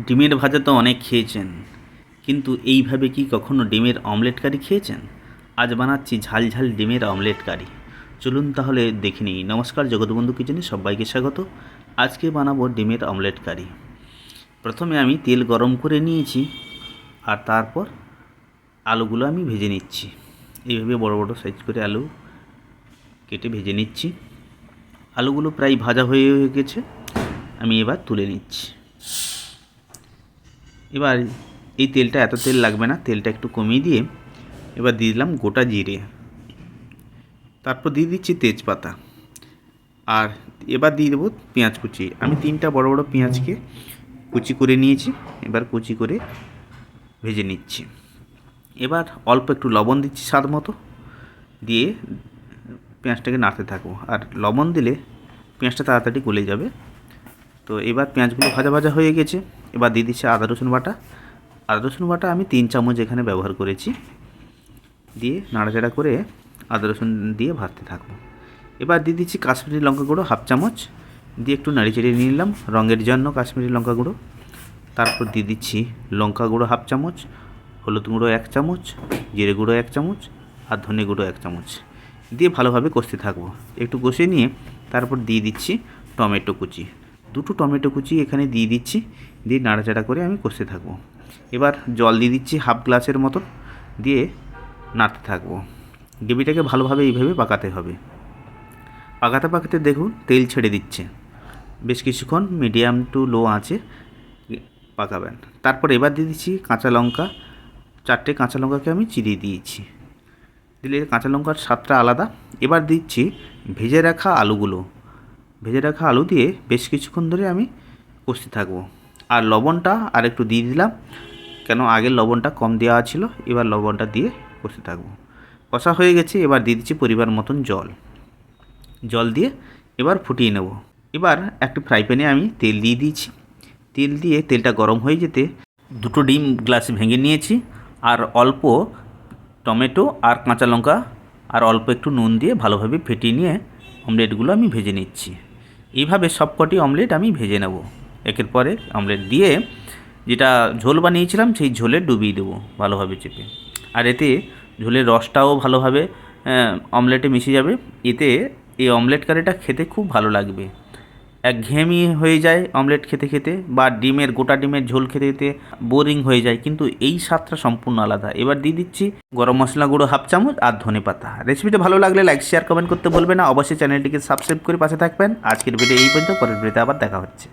ডিমের ভাজা তো অনেক খেয়েছেন। কিন্তু এইভাবে কি কখনো ডিমের অমলেট কারি খেয়েছেন? আজ বানাচ্ছি ঝাল ঝাল ডিমের অমলেট কারি। চলুন তাহলে দেখে নিই। নমস্কার, জগৎবন্ধু কিচেনে সবাইকে স্বাগত। আজকে বানাবো ডিমের অমলেট কারি। প্রথমে আমি তেল গরম করে নিয়েছি আর তারপর আলুগুলো আমি ভেজে নিচ্ছি। এইভাবে বড় বড় সাইজ করে আলু কেটে ভেজে নিচ্ছি। আলুগুলো প্রায় ভাজা হয়ে গেছে। আমি এবার তুলে নিচ্ছি। এবার এই তেলটা, এত তেল লাগবে না, তেলটা একটু কমিয়ে দিয়ে এবার দিয়ে দিলাম গোটা জিরে। তারপর দিয়ে দিচ্ছি তেজপাতা। আর এবার দিয়ে দেবো পেঁয়াজ কুচি। আমি তিনটা বড় বড় পেঁয়াজকে কুচি করে নিয়েছি, এবার কুচি করে ভেজে নিচ্ছি। এবার অল্প একটু লবণ দিচ্ছি স্বাদ মতো, দিয়ে পেঁয়াজটাকে নাড়তে থাকব। আর লবণ দিলে পেঁয়াজটা তাড়াতাড়ি গলে যাবে। তো এবার পেঁয়াজগুলো ভাজা ভাজা হয়ে গেছে। এবার দিয়ে দিচ্ছি আদা, রসুন বাটা। আদা, রসুন বাটা আমি তিন চামচ এখানে ব্যবহার করেছি। দিয়ে নাড়াচাড়া করে আদা, রসুন দিয়ে ভাজতে থাকব। এবার দিয়ে দিচ্ছি কাশ্মীরি লঙ্কা গুঁড়ো হাফ চামচ। দিয়ে একটু নাড়ি চেড়ে নিয়ে নিলাম রঙের জন্য কাশ্মীরি লঙ্কা গুঁড়ো। তারপর দিয়ে দিচ্ছি লঙ্কা গুঁড়ো হাফ চামচ, হলুদ গুঁড়ো এক চামচ, জিরে গুঁড়ো এক চামচ আর ধনে গুঁড়ো এক চামচ। দিয়ে ভালোভাবে কষতে থাকব। একটু কষে নিয়ে তারপর দিয়ে দিচ্ছি টমেটো কুচি। দুটো টমেটো কুচি এখানে দিয়ে দিচ্ছি। দিয়ে নাড়াচাড়া করে আমি কষতে থাকব। এবার জল দিয়ে দিচ্ছি হাফ গ্লাসের মতো দিয়ে নাড়তে থাকব। গ্রেভিটাকে ভালোভাবে এইভাবে পাকাতে হবে। পাকাতে পাকাতে দেখুন তেল ছেড়ে দিচ্ছে। বেশ কিছুক্ষণ মিডিয়াম টু লো আঁচে পাকাবেন। তারপর এবার দিয়ে দিচ্ছি কাঁচা লঙ্কা। চারটে কাঁচা লঙ্কাকে আমি চিরিয়ে দিয়েছি। দিলে কাঁচা লঙ্কার স্বাদটা আলাদা। এবার দিচ্ছি ভেজে রাখা আলুগুলো। ভেজে রাখা আলু দিয়ে বেশ কিছুক্ষণ ধরে আমি কষতে থাকব। আর লবণটা আর একটু দিয়ে দিলাম। কেন আগের লবণটা কম দেওয়া ছিল, এবার লবণটা দিয়ে কষতে থাকব। কষা হয়ে গেছে, এবার দিয়ে দিচ্ছি পরিবার মতন জল। জল দিয়ে এবার ফুটিয়ে নেব। এবার একটা ফ্রাই প্যানে আমি তেল দিয়ে দিয়েছি। তেল দিয়ে তেলটা গরম হয়ে যেতে দুটো ডিম গ্লাসে ভেঙে নিয়েছি, আর অল্প টমেটো আর কাঁচা লঙ্কা আর অল্প একটু নুন দিয়ে ভালোভাবে ফেটিয়ে নিয়ে অমলেটগুলো আমি ভেজে নিচ্ছি। এইভাবে সবকটি অমলেট আমি ভেজে নেব। একের পরে অমলেট দিয়ে যেটা ঝোল বানিয়েছিলাম, সেই ঝোলে ডুবিয়ে দেবো ভালোভাবে চেপে। আর এতে ঝোলের রসটাও ভালোভাবে অমলেটে মিশে যাবে। এতে এই অমলেট কারিটা খেতে খুব ভালো লাগবে। একঘেয়েমি হয়ে যায় অমলেট খেতে খেতে বা ডিমের, গোটা ডিমের ঝোল খেতে খেতে বোরিং হয়ে যায়, কিন্তু এই স্বাদটা সম্পূর্ণ আলাদা। এবার দিয়ে দিচ্ছি গরম মশলা গুঁড়ো হাফ চামচ আর ধনে পাতা। রেসিপিটা ভালো লাগলে লাইক, শেয়ার, কমেন্ট করতে বলবেন না। অবশ্যই চ্যানেলটিকে সাবস্ক্রাইব করে পাশে থাকবেন। আজকের ভিডিও এই পর্যন্ত, পরের ভিডিওতে আবার দেখা হচ্ছে।